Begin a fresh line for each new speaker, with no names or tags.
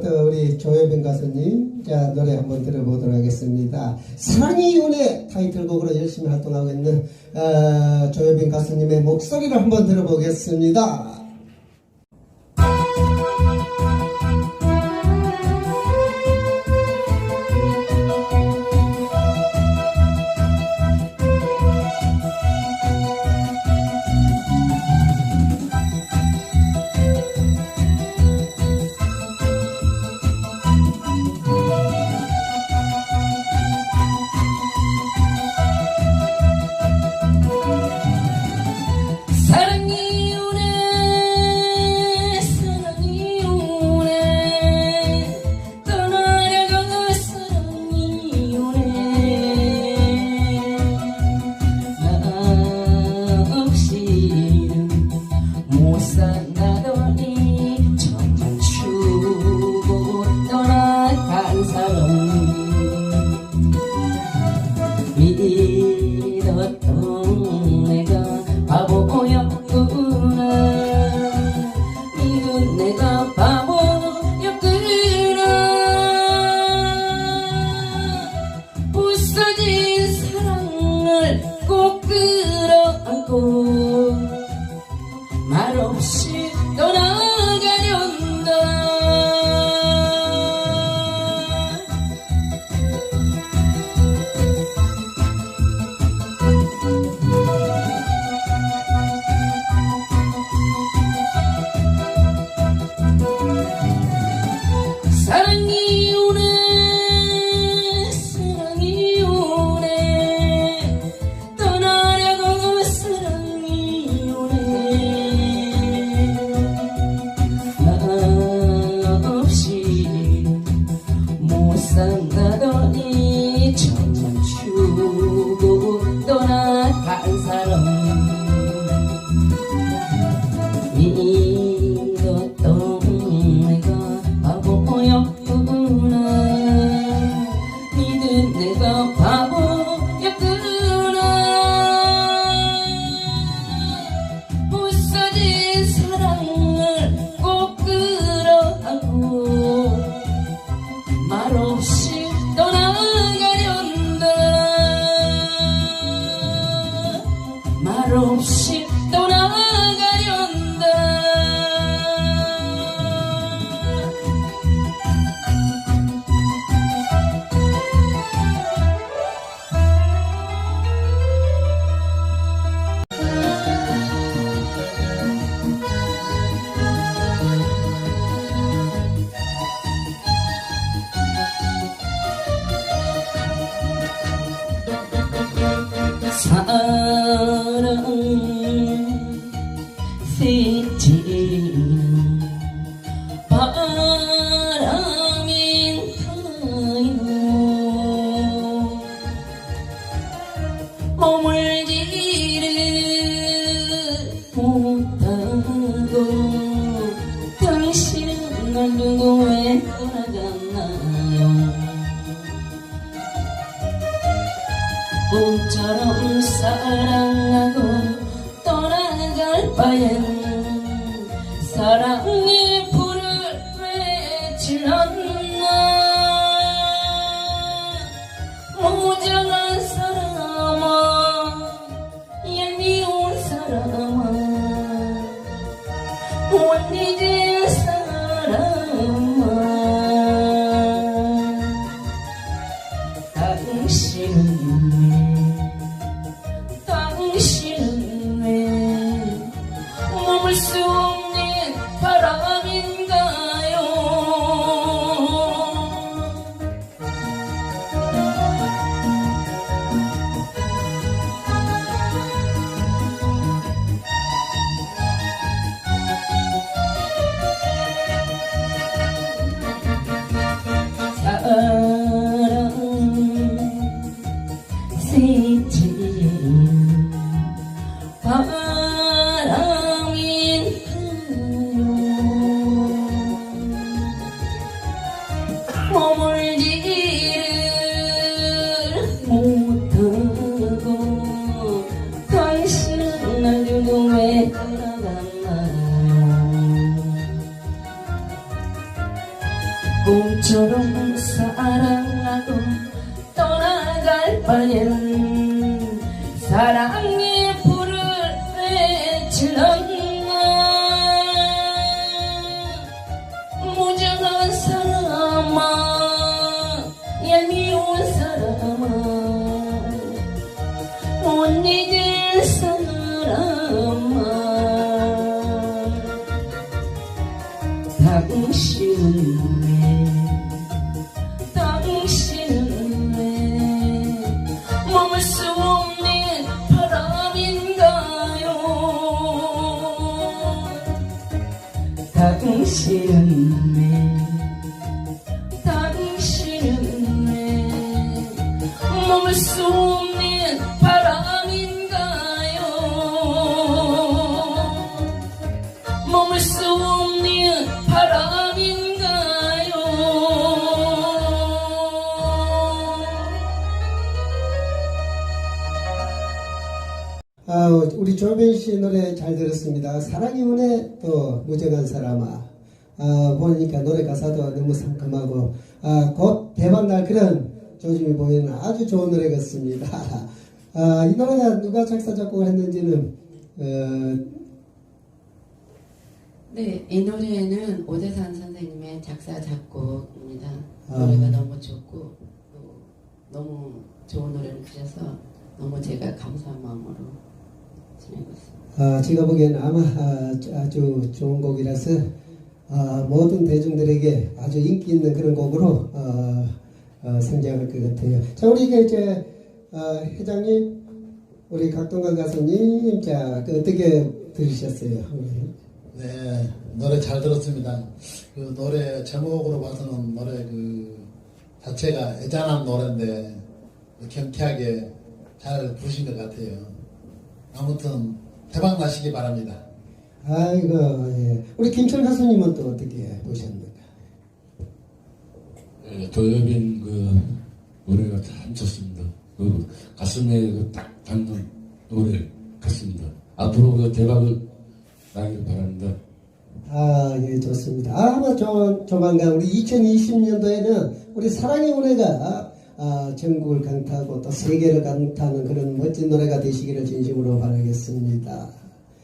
또 우리 조혜빈 가수님 자 노래 한번 들어보도록 하겠습니다. 사랑의 윤의 타이틀곡으로 열심히 활동하고 있는 어, 조혜빈 가수님의 목소리를 한번 들어보겠습니다.
없이 떠나가련다 말없이 떠나가련다. 사랑 스치는 바람인가요 머물지 꿈처럼 사랑하고 떠나갈 바엔 사랑의 불을 왜 질렀나? 무정한 사람아 얄미운 사람아 못 잊을 사람아. 당신은 머 사랑하 머물 수 없는 바람인가요 머물 수 없는 바람인가요
아, 우리 조변 씨 노래 잘 들었습니다. 사랑이 운에 또 무정한 사람아. 아, 보니까 노래 가사도 너무 상큼하고, 아, 곧 대박 날 그런 조짐이 보이는 아주 좋은 노래 같습니다. 아, 이 노래가 누가 작사, 작곡을 했는지는, 어,
네, 이 노래는 오대산 선생님의 작사 작곡입니다.
아.
노래가 너무 좋고 또 너무 좋은 노래를 주셔서 너무 제가 감사한 마음으로 지내고 있습니다.
아, 제가 보기에는 아마 아, 아주 좋은 곡이라서 아, 모든 대중들에게 아주 인기 있는 그런 곡으로 어, 어, 성장할 것 같아요. 자, 우리 이제 어, 회장님, 우리 각동강 가수님, 자, 그 어떻게 들으셨어요?
네, 노래 잘 들었습니다. 그 노래 제목으로 봐서는 노래 그 자체가 애잔한 노래인데 경쾌하게 잘 부르신 것 같아요. 아무튼 대박 나시기 바랍니다.
아이고, 예. 우리 김철 가수님은 또 어떻게 보셨는가?
예, 조여빈 그 노래가 참 좋습니다. 그 가슴에 그딱 닿는 노래 같습니다. 앞으로 그 대박을 나기를 바랍니다.
아, 예, 좋습니다. 아, 아마 조, 조만간 우리 2020년도에는 우리 사랑의 노래가 아, 전국을 강타하고 또 세계를 강타하는 그런 멋진 노래가 되시기를 진심으로 바라겠습니다.